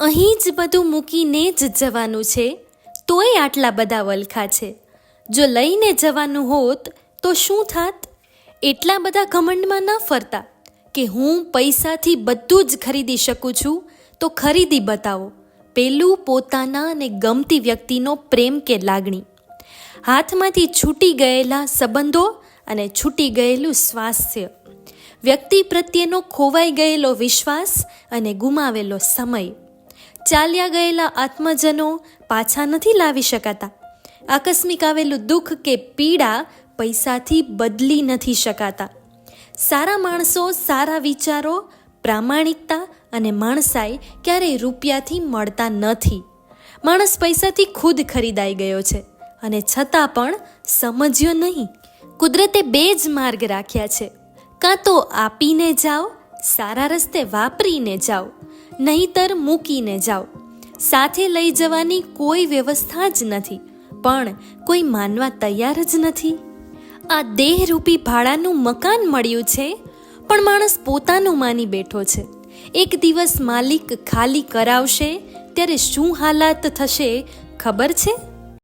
અહીં જ બધું મૂકીને જ જવાનું છે, તોય આટલા બધા વલખા છે. જો લઈને જવાનું હોત, તો શું થાત? એટલા બધા ઘમંડમાં ન ફરતા કે હું પૈસાથી બધું જ ખરીદી શકું છું, તો ખરીદી બતાવો. પેલું પોતાના અને ગમતી વ્યક્તિનો પ્રેમ કે લાગણી. હાથમાંથી છૂટી ગયેલા સંબંધો અને છૂટી ગયેલું સ્વાસ્થ્ય. વ્યક્તિ પ્રત્યેનો ખોવાઈ ગયેલો વિશ્વાસ અને ગુમાવેલો સમય. ચાલ્યા ગયેલા આત્મજનો પાછા નથી લાવી શકાતા. આકસ્મિક આવેલું દુઃખ કે પીડા પૈસાથી બદલી નથી શકાતા. સારા માણસો, સારા વિચારો, પ્રામાણિકતા અને માણસાઈ ક્યારેય રૂપિયાથી મળતા નથી. માણસ પૈસાથી ખુદ ખરીદાઈ ગયો છે અને છતાં પણ સમજ્યો નહીં. કુદરતે બે જ માર્ગ રાખ્યા છે. કાં તો આપીને જાઓ, સારા રસ્તે વાપરીને જાઓ નહીતર મૂકીને જાઓ. સાથે લઈ જવાની કોઈ વ્યવસ્થા જ નથી, પણ કોઈ માનવા તૈયાર જ નથી. આ દેહરૂપી ભાડાનું મકાન મળ્યું છે, પણ માણસ પોતાનું માની બેઠો છે. એક દિવસ માલિક ખાલી કરાવશે, ત્યારે શું હાલાત થશે ખબર છે?